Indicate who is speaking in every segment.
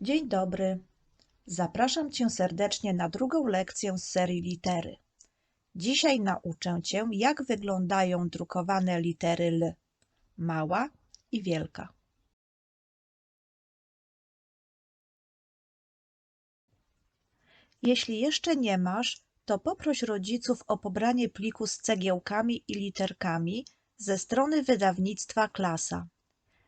Speaker 1: Dzień dobry. Zapraszam Cię serdecznie na drugą lekcję z serii litery. Dzisiaj nauczę Cię, jak wyglądają drukowane litery L. Mała i wielka. Jeśli jeszcze nie masz, to poproś rodziców o pobranie pliku z cegiełkami i literkami ze strony wydawnictwa Klasa.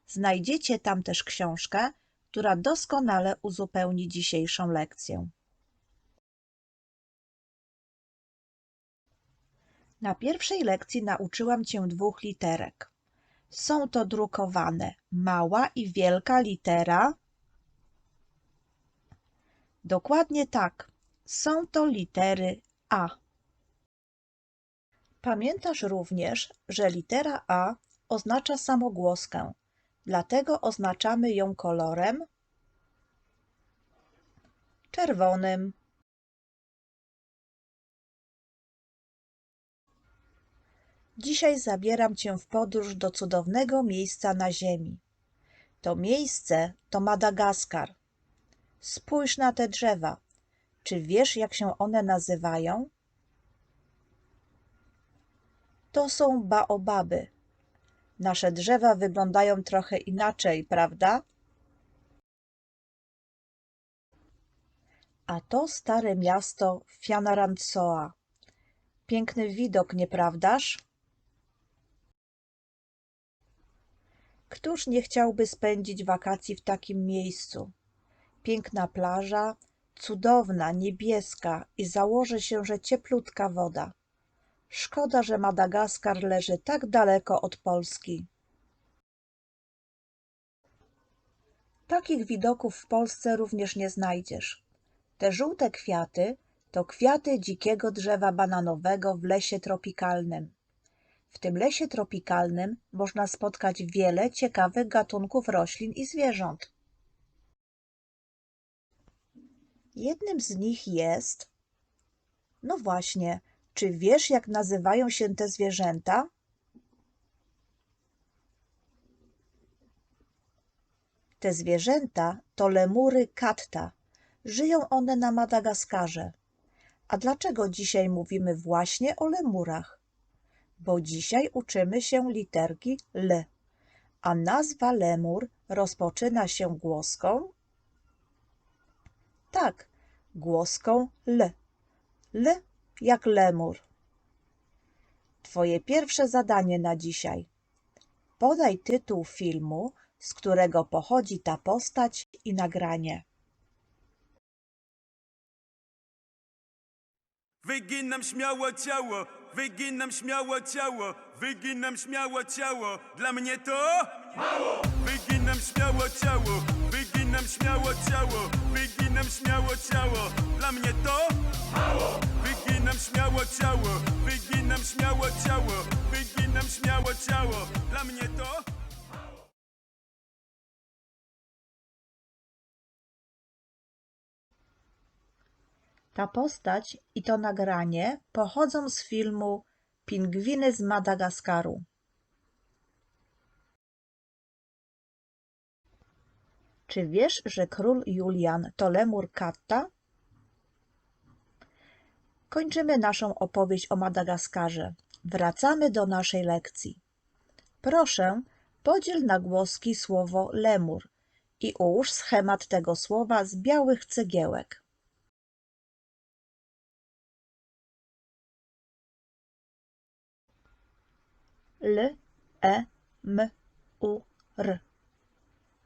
Speaker 1: Znajdziecie tam też książkę, która doskonale uzupełni dzisiejszą lekcję. Na pierwszej lekcji nauczyłam Cię dwóch literek. Są to drukowane mała i wielka litera. Dokładnie tak. Są to litery A. Pamiętasz również, że litera A oznacza samogłoskę, dlatego oznaczamy ją kolorem czerwonym. Dzisiaj zabieram Cię w podróż do cudownego miejsca na Ziemi. To miejsce to Madagaskar. Spójrz na te drzewa. Czy wiesz, jak się one nazywają? To są baobaby. Nasze drzewa wyglądają trochę inaczej, prawda? A to stare miasto Fianarantsoa. Piękny widok, nieprawdaż? Któż nie chciałby spędzić wakacji w takim miejscu? Piękna plaża, cudowna, niebieska i założy się, że cieplutka woda. Szkoda, że Madagaskar leży tak daleko od Polski. Takich widoków w Polsce również nie znajdziesz. Te żółte kwiaty to kwiaty dzikiego drzewa bananowego w lesie tropikalnym. W tym lesie tropikalnym można spotkać wiele ciekawych gatunków roślin i zwierząt. Jednym z nich jest. No właśnie, czy wiesz, jak nazywają się te zwierzęta? Te zwierzęta to lemury katta. Żyją one na Madagaskarze. A dlaczego dzisiaj mówimy właśnie o lemurach? Bo dzisiaj uczymy się literki L, a nazwa lemur rozpoczyna się głoską tak, głoską L. L jak lemur. Twoje pierwsze zadanie na dzisiaj. Podaj tytuł filmu, z którego pochodzi ta postać i nagranie.
Speaker 2: Wyginam śmiało ciało, wyginam śmiało ciało, wyginam śmiało ciało. Dla mnie to mało. Wyginam śmiało ciało, wyginam śmiało ciało, wyginam śmiało ciało. Dla mnie to mało. Śmiało ciało, wyginam śmiało ciało, wyginam śmiało ciało. Dla mnie to
Speaker 1: Ta postać i to nagranie pochodzą z filmu Pingwiny z Madagaskaru. Czy wiesz, że król Julian to lemur katta? Kończymy naszą opowieść o Madagaskarze. Wracamy do naszej lekcji. Proszę, podziel na głoski słowo lemur i ułóż schemat tego słowa z białych cegiełek. L, E, M, U, R.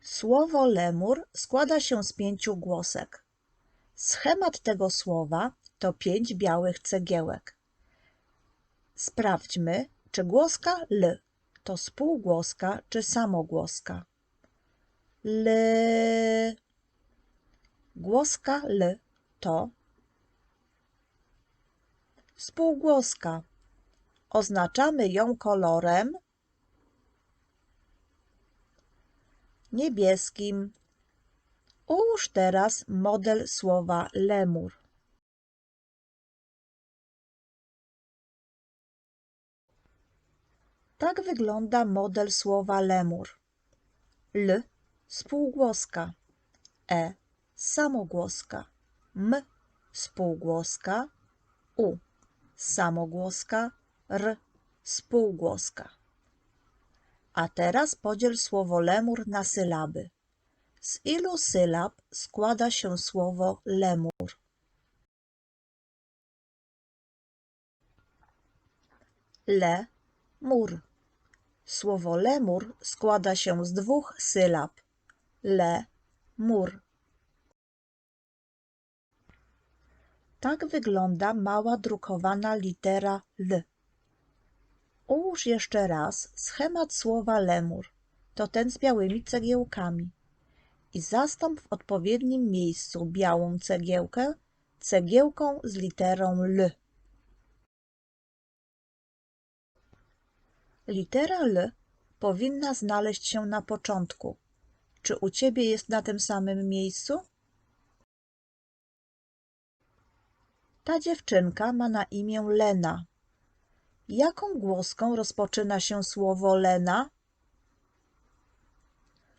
Speaker 1: Słowo lemur składa się z pięciu głosek. Schemat tego słowa to pięć białych cegiełek. Sprawdźmy, czy głoska L to spółgłoska czy samogłoska. L. Głoska L to spółgłoska. Oznaczamy ją kolorem niebieskim. Ułóż teraz model słowa lemur. Tak wygląda model słowa lemur. L spółgłoska, E samogłoska, m spółgłoska, u samogłoska, r spółgłoska. A teraz podziel słowo lemur na sylaby. Z ilu sylab składa się słowo lemur? Le, mur. Słowo lemur składa się z dwóch sylab. Le, mur. Tak wygląda mała drukowana litera L. Ułóż jeszcze raz schemat słowa lemur, to ten z białymi cegiełkami, i zastąp w odpowiednim miejscu białą cegiełkę cegiełką z literą L. Litera L powinna znaleźć się na początku. Czy u ciebie jest na tym samym miejscu? Ta dziewczynka ma na imię Lena. Jaką głoską rozpoczyna się słowo Lena?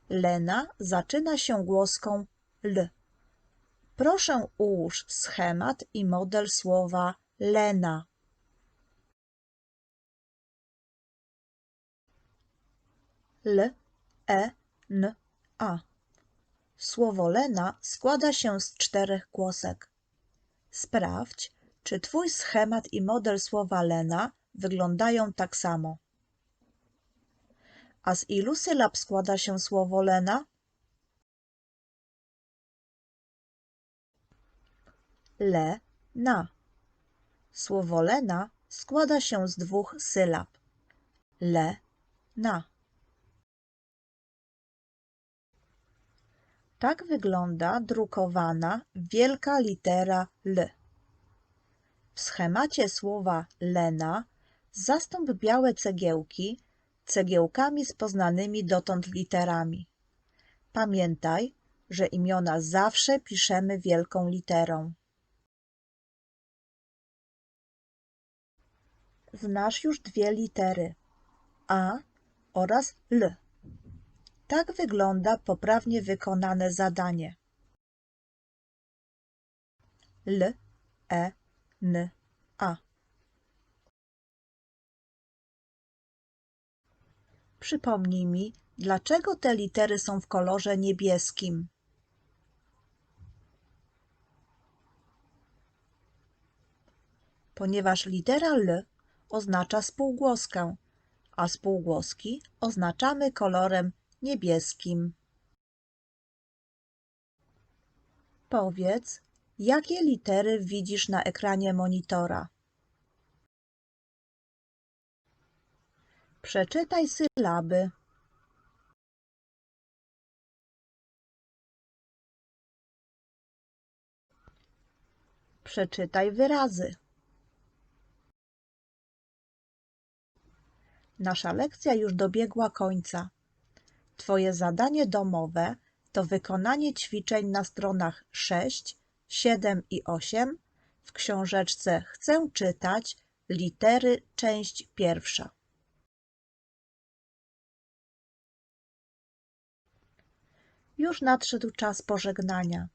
Speaker 1: Lena zaczyna się głoską L. Proszę ułóż schemat i model słowa Lena. L, E, N, A. Słowo Lena składa się z czterech głosek. Sprawdź, czy Twój schemat i model słowa Lena wyglądają tak samo. A z ilu sylab składa się słowo Lena? Le, na. Słowo Lena składa się z dwóch sylab. Le, na. Tak wygląda drukowana wielka litera L. W schemacie słowa Lena zastąp białe cegiełki cegiełkami z poznanymi dotąd literami. Pamiętaj, że imiona zawsze piszemy wielką literą. Znasz już dwie litery A oraz L. Tak wygląda poprawnie wykonane zadanie. L, E, N, A. Przypomnij mi, dlaczego te litery są w kolorze niebieskim? Ponieważ litera L oznacza spółgłoskę, a spółgłoski oznaczamy kolorem niebieskim. Powiedz, jakie litery widzisz na ekranie monitora? Przeczytaj sylaby. Przeczytaj wyrazy. Nasza lekcja już dobiegła końca. Twoje zadanie domowe to wykonanie ćwiczeń na stronach 6, 7 i 8 w książeczce Chcę czytać litery część pierwsza. Już nadszedł czas pożegnania,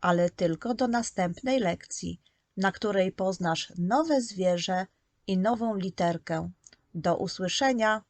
Speaker 1: ale tylko do następnej lekcji, na której poznasz nowe zwierzę i nową literkę. Do usłyszenia!